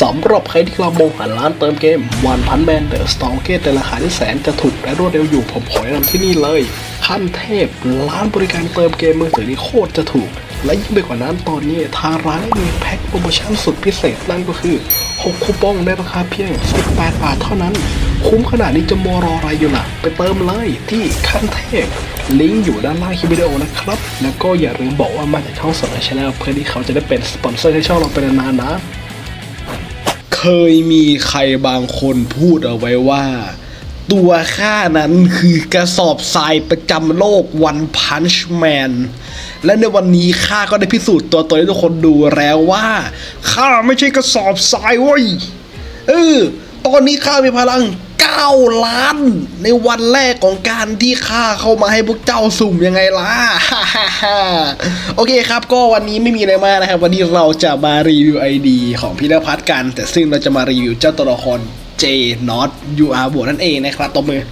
สำหรับใครที่กำลังมองหาร้านเติมเกมวันพันแมนเดอะสตองเกตในราคาที่แสนจะถูกและรวดเร็วอยู่ผมขอแนะนำที่นี่เลยขั้นเทพร้านบริการเติมเกมมือถือนี่โคตรจะถูก และยิ่งไปกว่านั้นตอนนี้ทางร้านได้มีแพ็คโปรโมชั่นสุดพิเศษนั่นก็คือ 6 คูปองในราคาเพียง 18 บาทเท่านั้น คุ้มขนาดนี้จะมอรออะไรอยู่ล่ะ ไปเติมเลยที่ขั้นเทพลิงก์อยู่ด้านล่างคลิปวิดีโอนะครับ แล้วก็อย่าลืมบอกว่ามาจากช่องสดชาแนลเพื่อที่เขาจะได้เป็นสปอนเซอร์ให้ช่องเราเป็นนานๆนะ เคยมีใครบางคนพูดเอาไว้ว่า ตัวข้านั้นคือกระสอบทรายประจำโลกวันพันช์แมนและในวันนี้ข้าก็ได้พิสูจน์ตัวตนให้ทุกคนดูแล้วว่าข้าไม่ใช่กระสอบทรายเว้ยเออตอนนี้ข้ามีพลัง 9 ล้าน ในวันแรกของการที่ข้าเข้ามาให้พวกเจ้าสุ่มยังไงล่ะ โอเคครับก็วันนี้ไม่มีอะไรมากนะครับ วันนี้เราจะมารีวิว ID ของพิรพัฒน์กัน แต่ซึ่งเราจะมารีวิวเจ้าตัวละคร J Not UR บวกนั่นเองนะครับตบมือ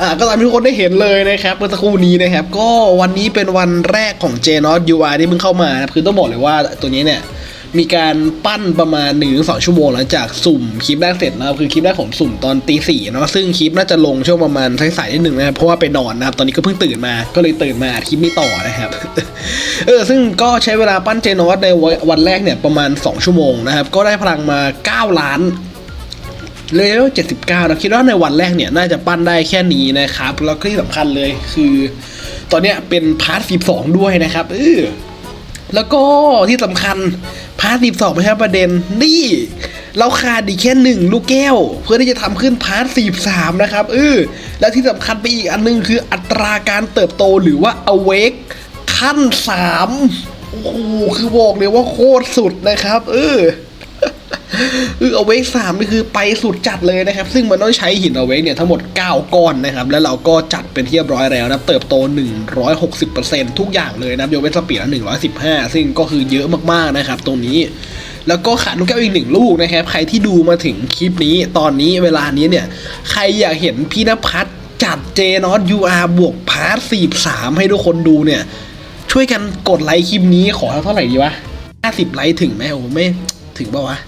อ่าก็ตามที่ทุกคนได้เห็นเลยนะครับเมื่อสักครู่นี้นะครับ ก็วันนี้เป็นวันแรกของ j n o t UR ที่เพิ่งเข้ามานะคือต้องบอกเลยว่าตัวนี้เนี่ย มีการปั้นประมาณ1นถึงสองชั่วโมงหลังจากสุ่มคลิปแรกเสร็จนะครับคือคลิปแรกผมสุ่มตอนตีสี่เนาะซึ่งคลิปน่าจะลงช่วงประมาณสายๆนิดหนึ่งนะครับเพราะว่าไปนอนนะครับตอนนี้ก็เพิ่งตื่นมาก็เลยตื่นมาคลิปนี้ต่อนะครับเออซึ่งก็ใช้เวลาปั้นเจนอสในวันแรกเนี่ยประมาณ 2 ชั่วโมงนะครับก็ได้พลังมา 9 ล้านเลเวล79เราคิดว่าในวันแรกเนี่ยน่าจะปั้นได้แค่นี้นะครับ แล้วก็ที่สำคัญเลยคือ ตอนเนี้ยเป็นพาร์ท 12 ด้วยนะครับเออแล้วก็ที่สำคัญ พาร์ท12ไม่ใช่ประเด็นนี่ เราขาดอีกแค่หนึ่งลูกแก้ว เพื่อที่จะทำขึ้นพาร์ท13นะครับเออแล้วที่สำคัญไปอีกอันนึงคืออัตราการเติบโตหรือว่า awake ขั้นสามโอ้โหคือบอกเลยว่าโคตรสุดนะครับ เออ คือเอาเวกสามนี่คือไปสุดจัดเลยนะครับ ซึ่งมันต้องใช้หินเอาเวกเนี่ยทั้งหมด 9 ก้อนนะครับ แล้วเราก็จัดเป็นที่เรียบร้อยแล้วนะเติบโต 160%ทุกอย่างเลยนะยกเว้นสปีดละ115 ซึ่งก็คือเยอะมากๆนะครับ ตรงนี้แล้วก็ขาดลูกแก้วอีกหนึ่งลูกนะครับ ใครที่ดูมาถึงคลิปนี้ตอนนี้เวลานี้เนี่ย ใครอยากเห็นพี่นภัสจัดเจนอตยูอาร์บวกพาร์ท43ให้ทุกคนดูเนี่ย ช่วยกันกดไลค์คลิปนี้ขอเท่าไหร่ดีวะ 50 ไลค์ถึงไหมโอ้ไม่ถึงปล่าวะ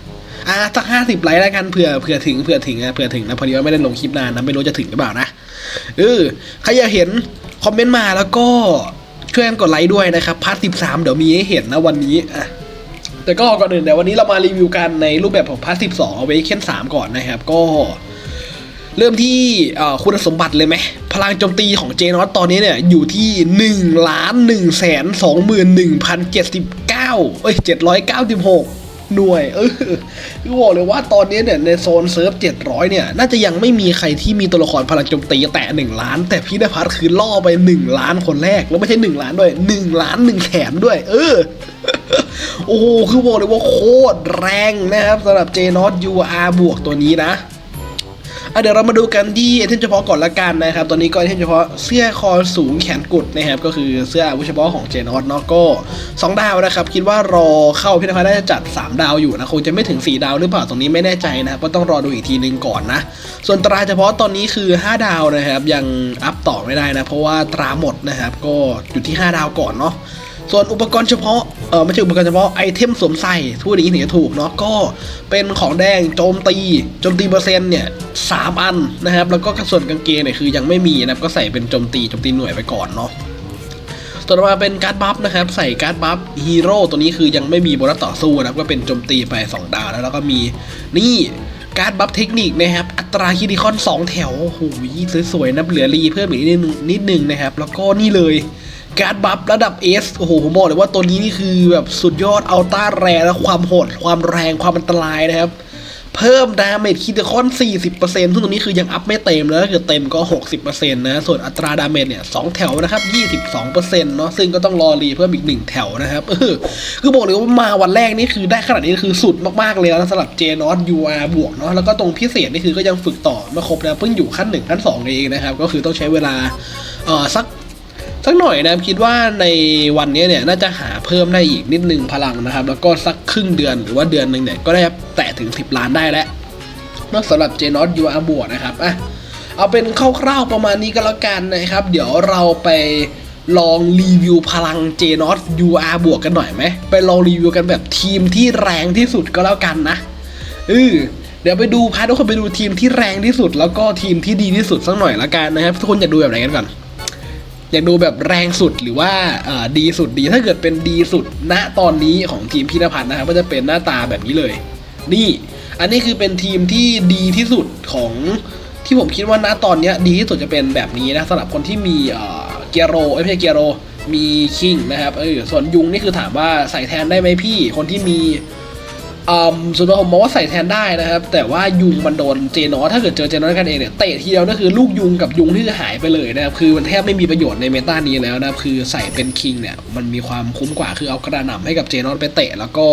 อะสักห้าสิบไลค์แล้วกันเผื่อเผื่อถึงเผื่อถึงนะเผื่อถึงนะพอดีว่าไม่ได้ลงคลิปนานนะไม่รู้จะถึงหรือเปล่านะเออใครอยากเห็นคอมเมนต์มาแล้วก็ช่วยกันกดไลค์ด้วยนะครับพาร์ทสิบสามเดี๋ยวมีให้เห็นนะวันนี้อะแต่ก็ก่อนอื่นเดี๋ยววันนี้เรามารีวิวกันในรูปแบบของพาร์ทสิบสองเอาไว้แค่สามก่อนนะครับก็เริ่มที่คุณสมบัติเลยไหมพลังโจมตีของเจนอตตอนนี้เนี่ยอยู่ที่1ล้าน1แสน2 1 0 79เจ็ดสิบเก้าเอ้ย796หก น่วยเออคือบอกเลยว่าตอนนี้เนี่ยในโซนเซิร์ฟ700 เนี่ย น่าจะยังไม่มีใครที่มีตัวละครพลังโจมตีแตะ1ล้าน แต่พี่นภัสคือล่อไป 1 ล้านคนแรก แล้วไม่ใช่ 1 ล้านด้วย 1 ล้าน 1แสนด้วย เออโอ้โหคือบอกเลยว่าโคตรแรงนะครับสำหรับเจนอต UR บวกตัวนี้นะ เดี๋ยวเรามาดูกันที่ไอเทมเฉพาะก่อนละกันนะครับ ตอนนี้ก็ไอเทมเฉพาะเสื้อคอสูงแขนกุดนะครับ ก็คือเสื้ออาวุธเฉพาะของเจนอตเนาะก็2ดาวนะครับ คิดว่ารอเข้าพิธภัณฑ์น่าจะจัด 3 ดาวอยู่นะคงจะไม่ถึง 4 ดาวหรือเปล่าตรงนี้ไม่แน่ใจนะครับก็ต้องรอดูอีกทีนึงก่อนนะ ส่วนตราเฉพาะตอนนี้คือ 5 ดาวนะครับยังอัพต่อไม่ได้นะเพราะว่าตราหมดนะครับก็อยู่ที่ 5 ดาวก่อนเนาะ ส่วนอุปกรณ์เฉพาะ เออไม่ใช่อุปกรณ์เฉพาะไอเทมสวมใส่ทุกอย่างนี้ถึงจะถูกเนาะก็เป็นของแดงโจมตีโจมตีเปอร์เซ็นต์เนี่ยสามอันนะครับ แล้วก็ส่วนกางเกงเนี่ยคือยังไม่มีนะครับก็ใส่เป็นโจมตีโจมตีหน่วยไปก่อนเนาะต่อมาเป็นการ์ดบัฟนะครับ ใส่การ์ดบัฟฮีโร่ตัวนี้คือยังไม่มีโบนัสต่อสู้นะครับก็เป็นโจมตีไป 2 ดาวแล้วแล้วก็มีนี่การ์ดบัฟเทคนิคนะครับ อัตราคิดิคอน 2 แถวโอ้โหสวยๆนะเหลือรีเพิ่มอีกนิดนึงนิดนึงนะครับ แล้วก็นี่เลย การ์ดบัฟระดับ S โอ้โหผมบอกเลยว่าตัวนี้นี่คือแบบสุดยอดอัลต้าแรงและความโหด ความแรงความอันตรายนะครับ เพิ่มดาเมจคิดคอน 40%ซึ่งตรงนี้คือยังอัพไม่เต็มแล้วถ้าเกิดเต็มก็ 60%นะส่วนอัตราดาเมจเนี่ย 2 แถวนะครับ 22%เนาะซึ่งก็ต้องรอรีเพิ่มอีก 1 แถวนะครับเออคือบอกเลยว่ามาวันแรกนี่คือได้ขนาดนี้คือสุดมากๆเลยนะสำหรับ j n o t UR บวกเนาะแล้วก็ตรงพิเศษนี่คือก็ยังฝึกต่อม่ครบนะเพิ่งอยู่ขั้น1ขั้น2เองนะครับก็คือต้องใช้เวลาเออสัก สักหน่อยนะคิดว่าในวันนี้เนี่ยน่าจะหาเพิ่มได้อีกนิดนึงพลังนะครับ แล้วก็สักครึ่งเดือนหรือว่าเดือนหนึ่งเนี่ยก็ได้แตะถึง 10 ล้านได้แล้วนอกสำหรับเจนอตยูอาร์บวกนะครับอะเอาเป็นคร่าวๆประมาณนี้ก็แล้วกันนะครับ เดี๋ยวเราไปลองรีวิวพลังเจนอต UR บวกกันหน่อยไหมไปลองรีวิวกันแบบทีมที่แรงที่สุดก็แล้วกันนะเออเดี๋ยวไปดูพาทุกคนไปดูทีมที่แรงที่สุด แล้วก็ทีมที่ดีที่สุดสักหน่อยละกันนะครับ ทุกคนอยากดูแบบไหนกันก่อน อยากดูแบบแรงสุดหรือว่าดีสุดดีถ้าเกิดเป็นดีสุดณตอนนี้ของทีมพินพัฒน์นะครับก็จะเป็นหน้าตาแบบนี้เลย นี่อันนี้คือเป็นทีมที่ดีที่สุดของที่ผมคิดว่าณตอนนี้ดีที่สุดจะเป็นแบบนี้นะสำหรับคนที่มีเกียโรเอ้ยไม่ใช่เกียโรมีคิงนะครับเออส่วนยุงนี่คือถามว่าใส่แทนได้ไหมพี่ คนที่มี ส่วนตัวผมมองว่าใส่แทนได้นะครับ แต่ว่ายุงมันโดนเจนอถ้าเกิดเจอเจนอกันเองเนี่ยเตะทีเดียวนั่นคือลูกยุงกับยุงที่จะหายไปเลยนะครับคือมันแทบไม่มีประโยชน์ในเมตานี้แล้วนะครับคือใส่เป็นคิงเนี่ยมันมีความคุ้มกว่าคือเอากระหน่ำให้กับเจนอไปเตะแล้วก็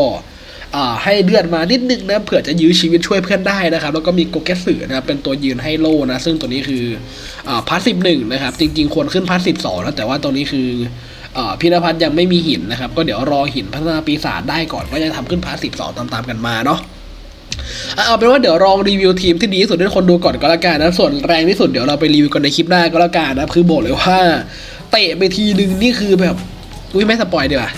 ให้เลือดมานิดนึงนะเผื่อจะยื้อชีวิตช่วยเพื่อนได้นะครับ แล้วก็มีโกเกสสึนะครับเป็นตัวยืนให้โล่นะ ซึ่งตัวนี้คืออ่าพาสสิบหนึ่งนะครับ จริงๆ ควรขึ้นพาสสิบสองนะแต่ว่าตัวนี้คือ พินพัฒน์ยังไม่มีหินนะครับ ก็เดี๋ยวรอหินพัฒนาปีศาจได้ก่อนก็จะทำขึ้นพาสสิบสองตามๆกันมาเนาะเอาเป็นว่าเดี๋ยวลองรีวิวทีมที่ดีที่สุดให้คนดูก่อนก็แล้วกันนะส่วนแรงที่สุดเดี๋ยวเราไปรีวิวกันในคลิปหน้าก็แล้วกันนะคือบอกเลยว่า เตะไปทีนึงนี่คือแบบอุ้ยไม่สปอยดีกว่า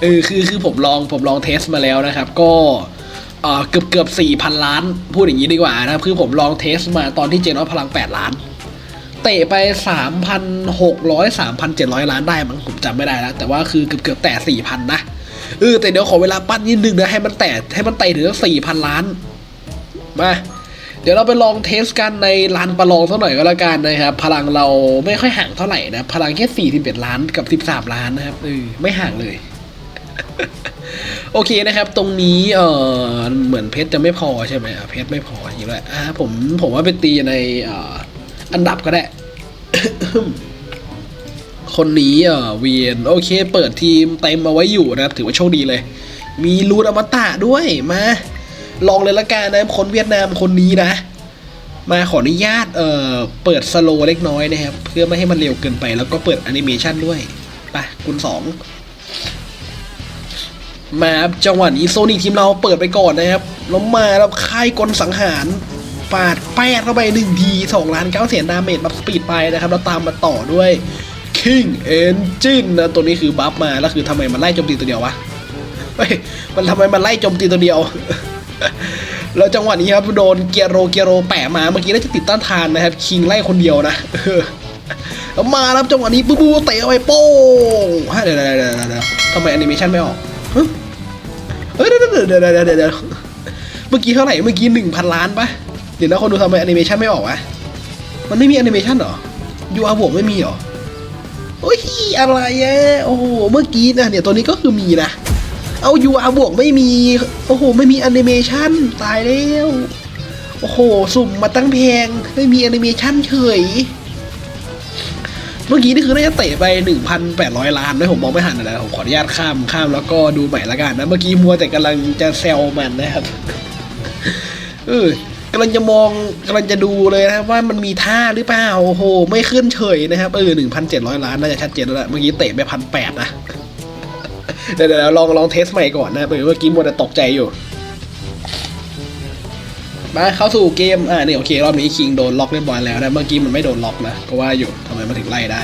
เออคือคือผมลองผมลองเทสมาแล้วนะครับ ก็เออเกือบเกือบสี่พันล้าน พูดอย่างนี้ดีกว่านะครับคือผมลองเทสมาตอนที่เจนอสพลังแปดล้าน เตะไปสามพันหกร้อยสามพันเจ็ดร้อยล้านได้มั้งผมจำไม่ได้แล้ว แต่ว่าคือเกือบเกือบแต่สี่พันะเออแต่เดี๋ยวขอเวลาปั้นนิดนึงนะให้มันแตะให้มันเตะถึงสี่พันล้าน มาเดี๋ยวเราไปลองเทสกันในลานประลองสักหน่อยก็แล้วกันนะครับ พลังเราไม่ค่อยห่างเท่าไหร่นะ พลังแค่สี่สิบเอ็ดล้านกับสิบสามล้านนะครับเออไม่ห่างเลย โอเคนะครับ ตรงนี้เออเหมือนเพชรจะไม่พอใช่ไหมอะเพชรไม่พออย่างนี้วอ่าผมผมว่าไปตีในเออ อันดับก็ได้ คนนี้เอ่อเวียนโอเค เปิดทีมเต็มมาไว้อยู่นะครับ ถือว่าโชคดีเลย มีรูดอมตะด้วยมา ลองเลยละกันนะคนเวียดนามคนนี้นะ มาขออนุญาตเอ่อเปิดสโลเล็กน้อยนะครับ เพื่อไม่ให้มันเร็วเกินไป แล้วก็เปิดแอนิเมชันด้วยไปคุณสองมาจังหวะนี้โซนิทีมเราเปิดไปก่อนนะครับแล้วมาแล้วค่ายกลสังหาร ปาดแปดเข้าไปหนึ่งทีสองล้านเก้าแสนดาเมจบัฟสปีดไปนะครับ แล้วตามมาต่อด้วย King Engine นะตัวนี้คือบัฟมา แล้วคือทำไมมันไล่โจมตีตัวเดียววะเฮ้ยมันทำไมมันไล่โจมตีตัวเดียวแล้วจังหวะนี้ครับโดนเกียโรเกียโรแปะมาเมื่อกี้น่าจะติดต้านทานนะครับ คิงไล่คนเดียวนะแล้วมาแล้วจังหวะนี้ปุ๊บปุ๊เตะไปโป้งเดี๋ยวเดี๋ยวเดี๋ยวเดี๋ยวทำไมแอนิเมชันไม่ออกเฮ้ยเดี๋ยวเดี๋ยวเดี๋ยวเดี๋ยวเมื่อกี้เท่าไหร่เมื่อกี้หนึ่งพันล้านปะ เดี๋ยวนะคนดูทำไมแอนิเมชันไม่ออกวะ มันไม่มีแอนิเมชันหรอยูอาบวกไม่มีหรอโอ้ยอะไรอะโอ้โห เมื่อกี้นะเนี่ยตัวนี้ก็คือมีนะ เอายูอาบวกไม่มี โอ้โห ไม่มีแอนิเมชันตายแล้ว โอ้โห สุ่มมาตั้งแพง ไม่มีแอนิเมชันเฉย เมื่อกี้นี่คือน่าจะเตะไป 1,800 ล้านด้วยผมมองไม่หันนะผมขออนุญาตข้ามข้ามแล้วก็ดูใหม่ละกันนะ เมื่อกี้มัวแต่กำลังจะแซวมันนะครับ เออ กำลังจะมองกำลังจะดูเลยนะครับว่ามันมีท่าหรือเปล่าโอ้โห ไม่ขึ้นเฉยนะครับเออ1,700ล้านน่าจะชัดเจนแล้วแหละเมื่อกี้เตะไปพันแปดนะเดี๋ยวเดี๋ยวลองลองเทสใหม่ก่อนนะเมื่อกี้มัวแต่ตกใจอยู่มาเข้าสู่เกม อ่านี่โอเค รอบนี้คิงโดนล็อกเรียบร้อยแล้วนะ เมื่อกี้มันไม่โดนล็อกนะ ก็ว่าอยู่ทำไมมันถึงไล่ได้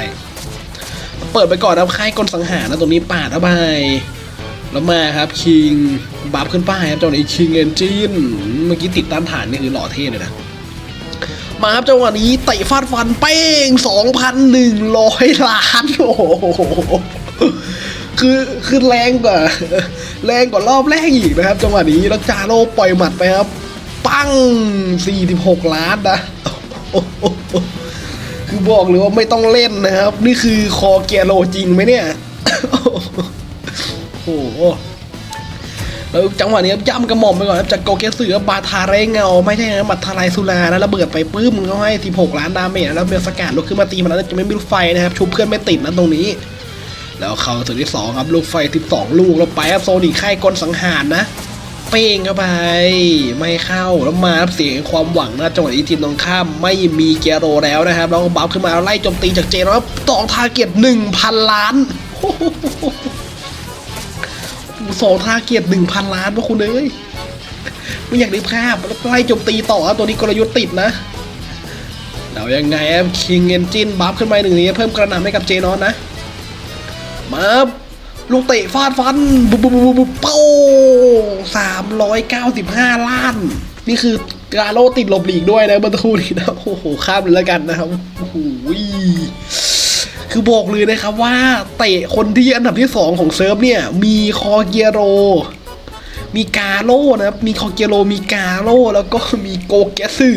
เปิดไปก่อนนะค่ายกลสังหารนะตรงนี้ปาดเข้าไป แล้วมาครับคิงบัฟขึ้นป้ายครับจังหวะนี้คิงเอนจินเมื่อกี้ติดต้านฐานนี่คือหล่อเท่เลยนะมาครับจังหวะนี้เตะฟาดฟันเป้ง 2,100 ล้านโอ้โหคือคือแรงกว่า แรงกว่ารอบแรกอีกนะครับ จังหวะนี้แล้วจาโร่ปล่อยหมัดไปครับ ปัง46 ล้านนะคือบอกเลยว่าไม่ต้องเล่นนะครับ นี่คือคอเกียโลจริงไหมเนี่ย โอ้แล้วจังหวะนี้ย่ำกระหม่อมไปก่อนครับจากโกเกสึกับบาทาเรเงาไม่ใช่นะบัตรทลายสุรานะระเบิดไปปื้มเขาให้16 ล้านดาเมจแล้วเบลสกัดลุกขึ้นมาตีมันแล้วจะไม่มีลูกไฟนะครับชุบเพื่อนไม่ติดนะตรงนี้ แล้วเข้าถึงที่ 2 ครับลูกไฟ 12 ลูกแล้วไปครับโซนิคค่ายกลสังหารนะเป้งเข้าไป ไม่เข้าแล้วมาครับเสียงความหวังนะจังหวะนี้ทีมตรงข้ามไม่มีเกียโรแล้วนะครับแล้วบัฟขึ้นมาไล่โจมตีจากเจนแล้วต่อทาร์เก็ต1,000 ล้าน สองทาเกียตหนึ่งพันล้านวกคุณเอ้ยไม่อยากได้ภาพแล้วไล่โจมตีต่อครับตัวนี้กลยุทธ์ติดนะแล้วยังไงครับคิงเอนจินบัฟขึ้นมาหนึ่งนี้เพิ่มกระหน่ำให้กับเจนอนนะ มาลูกเตะฟาดฟันปุ๊บปุ๊บปุ๊บปุ๊บโป้สามร้อยเก้าสิบห้าล้าน นี่คือกาโลติดหลบหลีกด้วยนะเบอร์ทูนี่นะโอ้โหข้ามเลยแล้วกันนะครับโอ้โห คือบอกเลยนะครับว่าเตะคนที่อันดับที่สองของเซิร์ฟเนี่ย มีคอเกียโร มีกาโร่นะครับ มีคอเกียโร มีกาโร่แล้วก็มีโกเกสึ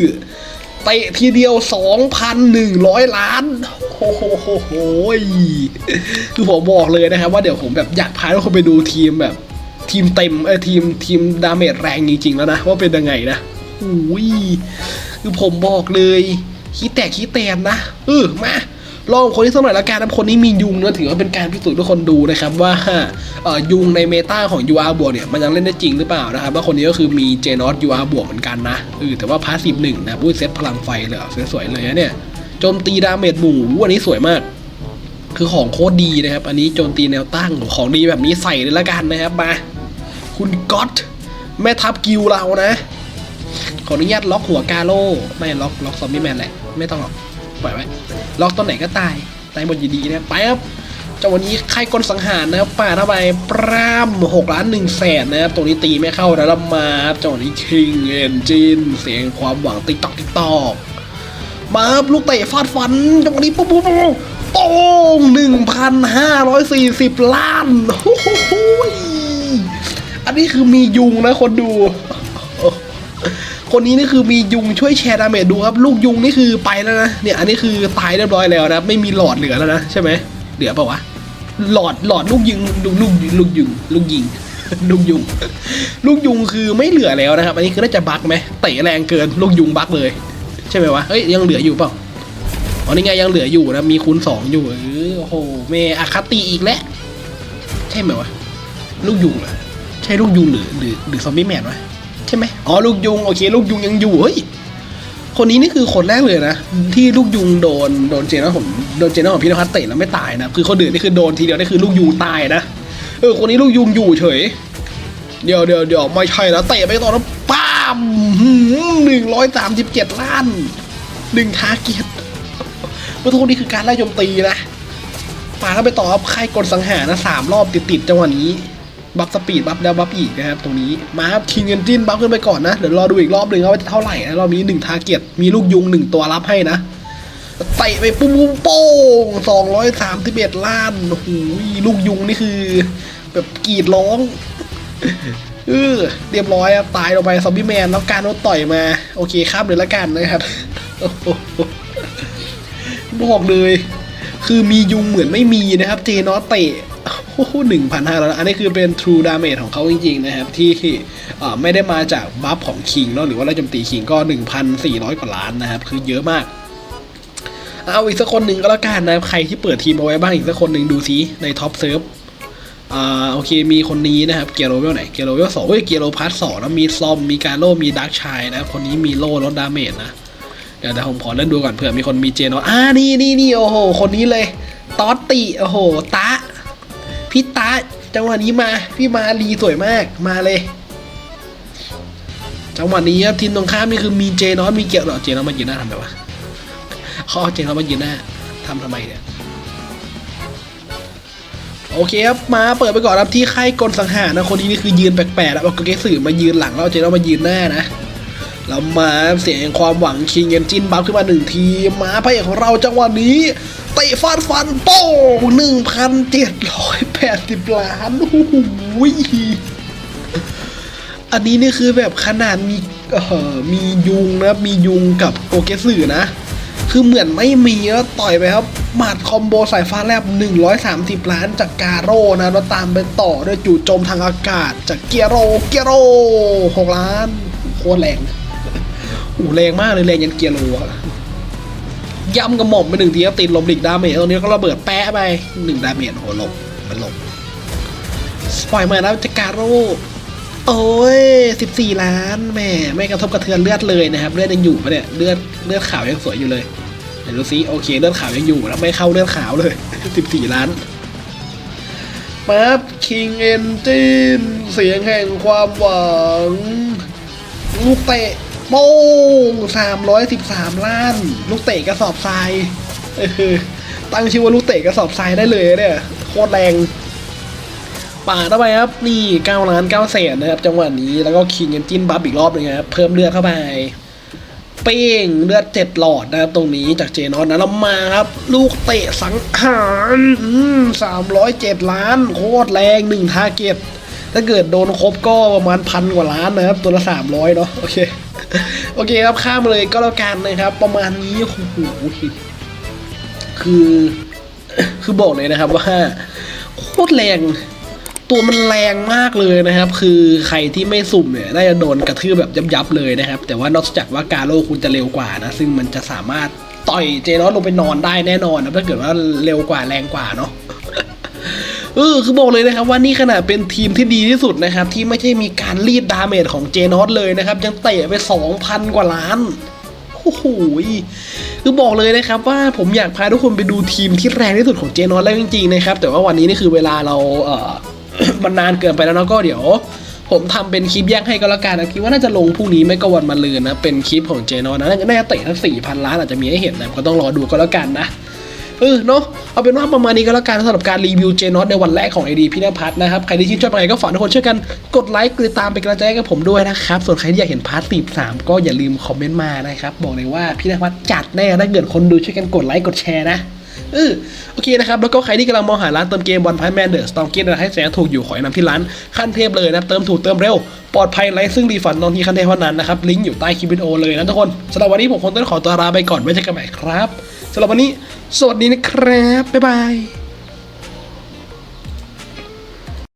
เตะทีเดียว 2,100 ล้านโอ้โหโหโหคือผมบอกเลยนะครับ ว่าเดี๋ยวผมแบบอยากพาทุกคนไปดูทีมแบบทีมเต็มเออทีมทีมดาเมจแรงจริงๆแล้วนะ ว่าเป็นยังไงนะอุ้ยคือผมบอกเลยขี้แตกขี้แตนนะเออมา ลองคนนี้สักหน่อยละกันนะคนนี้มียุงนะถือว่าเป็นการพิสูจน์ทุกคนดูนะครับว่าเอ่อยุงในเมตาของ UR บวกเนี่ยมันยังเล่นได้จริงหรือเปล่านะครับว่าคนนี้ก็คือมีเจนอส UR บวกเหมือนกันนะเออแต่ว่าพาสซีฟหนึ่งนะพูดเซตพลังไฟเลยสวยๆเลยเนี่ยโจมตีดาเมจหมู่อันนี้สวยมาก คือของโคตรดีนะครับ อันนี้โจมตีแนวตั้งของดีแบบนี้ใส่เลยละกันนะครับมาคุณก๊อตแม่ทัพกิวเรานะ ขออนุญาตล็อกหัวกาโร่ไม่ล็อกล็อกซอมบี้แมนแหละ ไม่ต้องหรอก ปล่อยไว้ล็อกตัวไหนก็ตายตายหมดอยู่ดีนะไปครับจังหวันนี้ใครกลสังหารนะครับป่าเข้าไปปร่ำหกล้านหนึ่งแสนนะครับตรงนี้ตีไม่เข้าแล้วละมาครับจังหวะนี้คิงเอนจินเสียงความหวังติ๊กตอกติ๊กตอกมาครับลูกเตะฟาดฟันจังหวะนี้ปุ๊บปุ๊บปุ๊บโป้งหนึ่งพันห้าร้อยสี่สิบล้านโอ้โหอันนี้คือมียุงนะคนดู คนนี้นี่คือมียุงช่วยแชร์ดาเมจดูครับ ลูกยุงนี่คือไปแล้วนะ เนี่ยอันนี้คือตายเรียบร้อยแล้วนะ ไม่มีหลอดเหลือแล้วนะใช่ไหมเหลือเปล่าวะ หลอดหลอดลูกยิงลูกลูกลูกยิงลูกยิงลูกยุง ลูกยุงคือไม่เหลือแล้วนะครับ อันนี้คือน่าจะบั๊กไหมเตะแรงเกินลูกยุงบั๊กเลย ใช่ไหมวะเฮ้ยยังเหลืออยู่เปล่าอ๋อนี่ไงยังเหลืออยู่นะมีคูณสองอยู่เออโอ้โหเมอคติอีกแล้วใช่ไหมวะลูกยุงเหรอใช่ลูกยุงหรือหรือหรือซอมบี้แมนวะ ช่ไหมอ๋อลูกยุงโอเค ลูกยุงยังอยู่เฮ้ยคนนี้นี่คือคนแรกเลยนะ ที่ลูกยุงโดนโดนเจนนะผมโดนเจนนะของพี่นภัสเตะแล้วไม่ตายนะคือคนอื่นนี่คือโดนทีเดียวนี่คือลูกยุงตายนะเออคนนี้ลูกยุงอยู่เฉย เดี๋ยวเดี๋ยวเดี๋ยวไม่ใช่แล้วเตะไปต่อแล้วป้ามหนึ่งร้อยสามสิบเจ็ดล้านหนึ่งทาร์เก็ตเมื่อทุกคนนี้คือการไล่โจมตีนะป่าเข้าไปต่อครับใครกดสังหารนะสามรอบติดๆจังหวะนี้ บัฟสปีดบัฟแล้วบัฟอีกนะครับตรงนี้มาครับคิงเอนจินบัฟขึ้นไปก่อนนะเดี๋ยวรอดูอีกรอบหนึ่งว่าจะเท่าไหร่นะรอบนี้หนึ่งทาร์เก็ตมีลูกยุงหนึ่งตัวรับให้นะเตะไปปุ้มปุ้มโป้งสองร้อยสามสิบเอ็ดล้านโอ้โหลูกยุงนี่คือ แบบกรีดร้องเออเรียบร้อยครับตายลงไปซอมบี้แมนแล้วการโดนต่อยมา โอเคข้ามเลยละกันนะครับบอกเลย คือมียุงเหมือนไม่มีนะครับ เจนอเตะ หหนึ่งพันห้าร้อยอันนี้คือเป็น True Damage ของเขาจริงๆนะครับ ที่ไม่ได้มาจากบัฟของคิงเนาะหรือว่าไล่โจมตีคิงก็ 1,400 กว่าล้านนะครับ คือเยอะมากเอาอีกสักคนหนึ่งก็แล้วกันนะใครที่เปิดทีมเอาไว้บ้างอีกสักคนหนึ่งดูซิในท็อปเซิร์ฟอ่าโอเคมีคนนี้นะครับเกียร์โรเวลไหนเกียร์โรเวลสองเฮ้ยเกียร์โรพาร์ทสองแล้วมีซอมมีการโลมีดักชายนะคนนี้มีโล่ลดดาเมจนะเดี๋ยวเดี๋ยวผมขอเล่นดูก่อนเผื่อมีคนมีเจนอ่านี่นี่นี่โอ้โหคนนี้เลยตอตติโอ้โหตะพี่ตะ จังหวะนี้มาพี่มาลีสวยมากมาเลยจังหวะนี้ครับทีมตรงข้ามนี่คือมีเจนอสมีเกียร์เหรอเจนอสมายืนหน้าทำไมวะเขาเอเจนอสมายืนหน้าทำทำไมเนี่ยโอเคครับมาเปิดไปก่อนครับที่ค่ายกลสังหารนะคนนี้นี่คือยืนแปลกๆแล้วเอาเกสือมายืนหลังแล้วเอาเจนอสมายืนหน้านะ เรามาเสียงความหวังคิงเอนจินบัฟขึ้นมาหนึ่งทีมาพระเอกของเราจังหวะนี้เตะฟาดฟันโป้งหนึ่งพันเจ็ดร้อยแปดสิบล้านโอ้โหอันนี้นี่คือแบบขนาดมีเอ่อมียุงนะมียุงกับโอเกสึนะ คือเหมือนไม่มีแล้วต่อยไปครับหมัดคอมโบสายฟ้าแลบ 130 ล้านจากกาโร่นะแล้วตามไปต่อด้วยจู่โจมทางอากาศจากเกียโรเกียโร6ล้านโคตรแรง อู้แรงมากเลยแรงยันเกียร์โลอะย่ำกระหม่อมไปหนึ่งทีครับติดลมหลีกดาเมจตรงนี้ก็ระเบิดแปะไปหนึ่งดาเมจโหหลบมันหลบปอยมาแล้วจะการโร่โอ้ยสิบสี่ล้านแม่ไม่กระทบกระเทือนเลือดเลยนะครับ เลือดยังอยู่ปะเนี่ยเลือดเลือดขาวยังสวยอยู่เลยเดี๋ยวดูซิโอเคเลือดขาวยังอยู่แล้วไม่เข้าเลือดขาวเลยสิบสี่ล้านปั๊บคิงเอนจินเสียงแห่งความหวังลูกเตะ โป้งสามร้อยสิบสามล้าน ลูกเตะกระสอบทรายเออตั้งชื่อว่าลูกเตะกระสอบทรายได้เลยเนี่ยโคตรแรงป่าดเข้าไปครับ นี่9ล้าน9แสนนะครับ จังหวะนี้แล้วก็คิงเอนจินบัฟอีกรอบหนึงครับ เพิ่มเลือดเข้าไป เป้งเลือดเจ็ดหลอดนะครับ ตรงนี้จากเจนอนนะเรามาครับ ลูกเตะสังหารสามร้อยเจ็ดล้าน โคตรแรงหนึ่งทาเก็ตถ้าเกิดโดนครบก็ประมาณพันกว่าล้านนะครับ ตัวละสามร้อยเนาะโอเค โอเคครับข้ามเลยก็แล้วกันนะครับ ประมาณนี้โอ้โหคือคือบอกเลยนะครับว่าโคตรแรง ตัวมันแรงมากเลยนะครับ คือใครที่ไม่สุ่มเนี่ยน่าจะโดนกระทืบแบบยับๆเลยนะครับ แต่ว่านอกจากว่ากาโร่คุณจะเร็วกว่านะ ซึ่งมันจะสามารถต่อยเจนอสลงไปนอนได้แน่นอนนะถ้าเกิดว่าเร็วกว่าแรงกว่าเนาะ เออคือบอกเลยนะครับว่านี่ขนาดเป็นทีมที่ดีที่สุดนะครับที่ไม่ใช่มีการรีดดาเมจของเจนอสเลยนะครับยังเตะไป 2,000 กว่าล้านโอ้โหคือบอกเลยนะครับว่าผมอยากพาทุกคนไปดูทีมที่แรงที่สุดของเจนอสแล้วจริงๆนะครับแต่ว่าวันนี้นี่คือเวลาเราเออมันนานเกินไปแล้วเนาะก็เดี๋ยวผมทำเป็นคลิปแยกให้ก็แล้วกันนะคิดว่าน่าจะลงพรุ่งนี้ไม่ก็วันมะรืนนะ เป็นคลิปของเจนอสนะน่าจะเตะทั้งสี่พันล้านอาจจะมีให้เห็นนะก็ต้องรอดูก็แล้วกันนะ ออเนาะเอาเป็นว่าประมาณนี้ก็แล้วกันสำหรับการรีวิวเจนอตในวันแรกของไอดีพี่นภัทรนะครับ ใครที่ชื่นชอบอะไรก็ฝากทุกคนช่วยกันกดไลค์กดติดตามเป็นกำลังใจให้กับผมด้วยนะครับ ส่วนใครที่อยากเห็นพาร์ทตีสามก็อย่าลืมคอมเมนต์มานะครับ บอกเลยว่าพี่นภัทรจัดแน่ถ้าเกิดคนดูช่วยกันกดไลค์กดแชร์นะ เออโอเคนะครับ แล้วก็ใครที่กำลังมองหาร้านเติมเกมวันพันแมนเดอร์สตองเกตให้แสนถูกอยู่ขอแนะนำที่ร้านขั้นเทพเลยนะ เติมถูกเติมเร็ว ปลอดภัยไร้ซึ่งรีฟันนอนที่ขั้นเทพเท่านั้นนะครับ ลิงก์อยู่ใต้คลิปวิดีโอเลยนะทุกคนสำหรับวันนี้ผมคงต้องขอตัวลาไปก่อนไว้เจอกันใหม่ครับสำหรับวันนี้ สวัสดีนะครับบ๊ายบาย